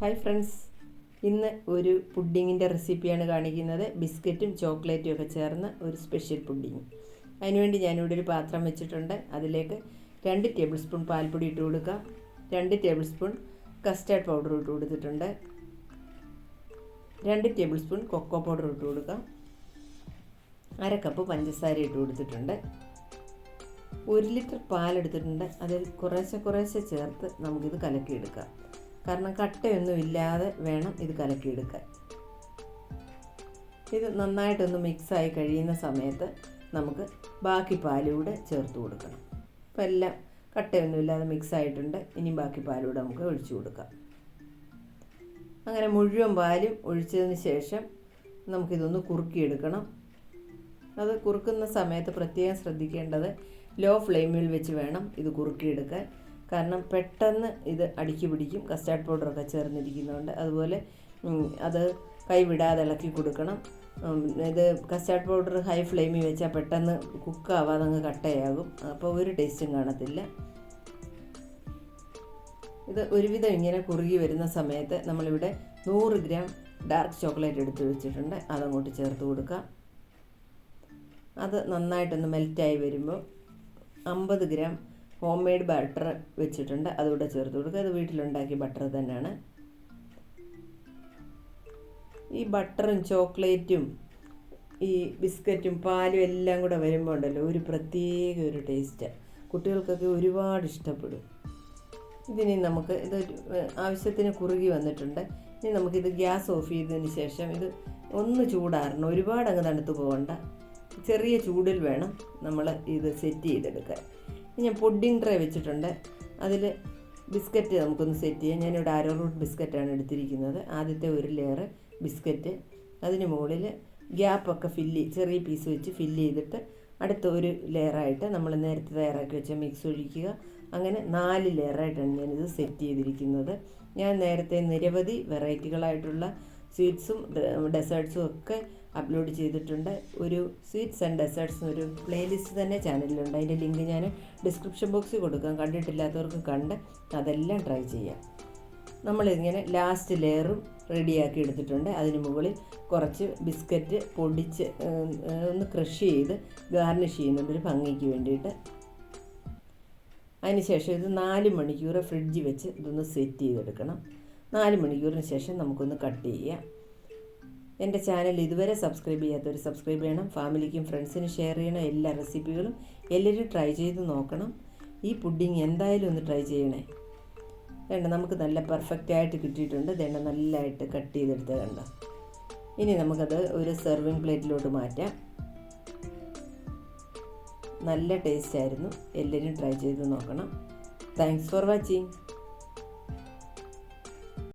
Hi friends ഇന്ന് ഒരു പുഡിങ്ങിന്റെ റെസിപ്പിയാണ് കാണിക്കുന്നത്. ബിസ്ക്കറ്റും ചോക്ലേറ്റും ഒക്കെ ചേർന്ന ഒരു സ്പെഷ്യൽ പുഡിങ്. അതിനുവേണ്ടി ഞാനിവിടെ ഒരു പാത്രം വെച്ചിട്ടുണ്ട്. അതിലേക്ക് രണ്ട് ടേബിൾ സ്പൂൺ പാൽപ്പൊടി ഇട്ട് കൊടുക്കുക രണ്ട് ടേബിൾ സ്പൂൺ കസ്റ്റാർഡ് പൗഡർ ഇട്ട് കൊടുത്തിട്ടുണ്ട്. രണ്ട് ടേബിൾ സ്പൂൺ കൊക്കോ പൗഡർ ഇട്ട് കൊടുക്കുക അര കപ്പ് പഞ്ചസാര ഇട്ട് കൊടുത്തിട്ടുണ്ട്. ഒരു ലിറ്റർ പാലെടുത്തിട്ടുണ്ട് അതിൽ കുറേശ്ശെ കുറേശ്ശെ ചേർത്ത് നമുക്കിത് കലക്കിയെടുക്കാം. കാരണം കട്ടയൊന്നും ഇല്ലാതെ വേണം ഇത് കലക്കിയെടുക്കാൻ. ഇത് നന്നായിട്ടൊന്ന് മിക്സായി കഴിയുന്ന സമയത്ത് നമുക്ക് ബാക്കി പാലൂടെ ചേർത്ത് കൊടുക്കണം. അപ്പോൾ എല്ലാം കട്ടയൊന്നും ഇല്ലാതെ മിക്സ് ആയിട്ടുണ്ട് ഇനി ബാക്കി പാലൂടെ നമുക്ക് ഒഴിച്ചു കൊടുക്കാം. അങ്ങനെ മുഴുവൻ പാലും ഒഴിച്ചതിന് ശേഷം നമുക്കിതൊന്ന് കുറുക്കിയെടുക്കണം. അത് കുറുക്കുന്ന സമയത്ത് പ്രത്യേകം ശ്രദ്ധിക്കേണ്ടത് ലോ ഫ്ലെയിമിൽ വെച്ച് വേണം ഇത് കുറുക്കിയെടുക്കാൻ. കാരണം പെട്ടെന്ന് ഇത് അടുക്കി പിടിക്കും. കസ്റ്റാർഡ് പൗഡറൊക്കെ ചേർന്നിരിക്കുന്നതുകൊണ്ട് അതുപോലെ അത് കൈവിടാതെ ഇളക്കി കൊടുക്കണം. ഇത് കസ്റ്റാർഡ് പൗഡർ ഹൈ ഫ്ലെയിമിൽ വെച്ചാൽ പെട്ടെന്ന് കുക്കാവാതെ അങ്ങ് കട്ടയാകും. അപ്പോൾ ഒരു ടേസ്റ്റും കാണത്തില്ല. ഇത് ഒരുവിധം ഇങ്ങനെ കുറുകി വരുന്ന സമയത്ത് നമ്മളിവിടെ നൂറ് ഗ്രാം ഡാർക്ക് ചോക്ലേറ്റ് എടുത്ത് വെച്ചിട്ടുണ്ട്. അതങ്ങോട്ട് ചേർത്ത് കൊടുക്കാം. അത് നന്നായിട്ടൊന്ന് മെൽറ്റായി വരുമ്പോൾ അമ്പത് ഗ്രാം ഹോം മെയ്ഡ് ബട്ടർ വെച്ചിട്ടുണ്ട്. അതുകൂടെ ചേർത്ത് കൊടുക്കുക. അത് വീട്ടിലുണ്ടാക്കിയ ബട്ടർ തന്നെയാണ്. ഈ ബട്ടറും ചോക്ലേറ്റും ഈ ബിസ്ക്കറ്റും പാലും എല്ലാം കൂടെ വരുമ്പോൾ ഉണ്ടല്ലോ ഒരു പ്രത്യേക ഒരു ടേസ്റ്റ് കുട്ടികൾക്കൊക്കെ ഒരുപാട് ഇഷ്ടപ്പെടും. ഇതിനി നമുക്ക് ഇത് ആവശ്യത്തിന് കുറുകി വന്നിട്ടുണ്ട്. ഇനി നമുക്കിത് ഗ്യാസ് ഓഫ് ചെയ്തതിന് ശേഷം ഇത് ഒന്ന് ചൂടാറണം. ഒരുപാട് അങ്ങ് തണുത്ത് പോകണ്ട. ചെറിയ ചൂടിൽ വേണം നമ്മൾ ഇത് സെറ്റ് ചെയ്തെടുക്കാൻ. ഞാൻ പുഡിംഗ് ട്രേ വെച്ചിട്ടുണ്ട്. അതിൽ ബിസ്ക്കറ്റ് നമുക്കൊന്ന് സെറ്റ് ചെയ്യാം. ഞാനിവിടെ ആരോ റൂട്ട് ബിസ്ക്കറ്റാണ് എടുത്തിരിക്കുന്നത്. ആദ്യത്തെ ഒരു ലെയർ ബിസ്ക്കറ്റ്. അതിന് മുകളിൽ ഗ്യാപ്പൊക്കെ ഫില്ല് ചെറിയ പീസ് വെച്ച് ഫില്ല് ചെയ്തിട്ട് അടുത്ത ഒരു ലെയറായിട്ട് നമ്മൾ നേരത്തെ തയ്യാറാക്കി വെച്ച മിക്സ് ഒഴിക്കുക. അങ്ങനെ നാല് ലെയറായിട്ടാണ് ഞാനിത് സെറ്റ് ചെയ്തിരിക്കുന്നത്. ഞാൻ നേരത്തെ നിരവധി വെറൈറ്റികളായിട്ടുള്ള സ്വീറ്റ്സും ഡെസേർട്സും ഒക്കെ അപ്ലോഡ് ചെയ്തിട്ടുണ്ട്. ഒരു സ്വീറ്റ്സ് ആൻഡ് ഡെസേർട്സ് ഒരു പ്ലേലിസ്റ്റ് തന്നെ ചാനലിലുണ്ട് അതിന്റെ ലിങ്ക് ഞാൻ ഡിസ്ക്രിപ്ഷൻ ബോക്സിൽ കൊടുക്കാം. കണ്ടിട്ടില്ലാത്തവർക്ക് കണ്ട് അതെല്ലാം ട്രൈ ചെയ്യാം. നമ്മളിങ്ങനെ ലാസ്റ്റ് ലെയറും റെഡിയാക്കി എടുത്തിട്ടുണ്ട്. അതിന് മുകളിൽ കുറച്ച് ബിസ്ക്കറ്റ് പൊടിച്ച് ഒന്ന് ക്രഷ് ചെയ്ത് ഗാർണിഷ് ചെയ്യുന്നുണ്ട് ഒരു ഭംഗിക്ക് വേണ്ടിയിട്ട്. അതിനുശേഷം ഇത് നാല് മണിക്കൂർ ഫ്രിഡ്ജ് വെച്ച് ഇതൊന്ന് സെറ്റ് ചെയ്തെടുക്കണം. നാല് മണിക്കൂറിന് ശേഷം നമുക്കൊന്ന് കട്ട് ചെയ്യാം. എന്റെ ചാനൽ ഇതുവരെ സബ്സ്ക്രൈബ് ചെയ്യാത്തവർ സബ്സ്ക്രൈബ് ചെയ്യണം. ഫാമിലിക്കും ഫ്രണ്ട്സിനും ഷെയർ ചെയ്യണം. എല്ലാ റെസിപ്പികളും എല്ലാവരും ട്രൈ ചെയ്ത് നോക്കണം. ഈ പുഡിങ് എന്തായാലും ഒന്ന് ട്രൈ ചെയ്യണേ. വേണ്ട നമുക്ക് നല്ല പെർഫെക്റ്റ് ആയിട്ട് കിട്ടിയിട്ടുണ്ട്. വേണ്ട നല്ലതായിട്ട് കട്ട് ചെയ്തെടുത്ത് കണ്ട. ഇനി നമുക്കത് ഒരു സെർവിങ് പ്ലേറ്റിലോട്ട് മാറ്റാം. നല്ല ടേസ്റ്റ് ആയിരുന്നു. എല്ലാവരും ട്രൈ ചെയ്ത് നോക്കണം. Thanks for watching.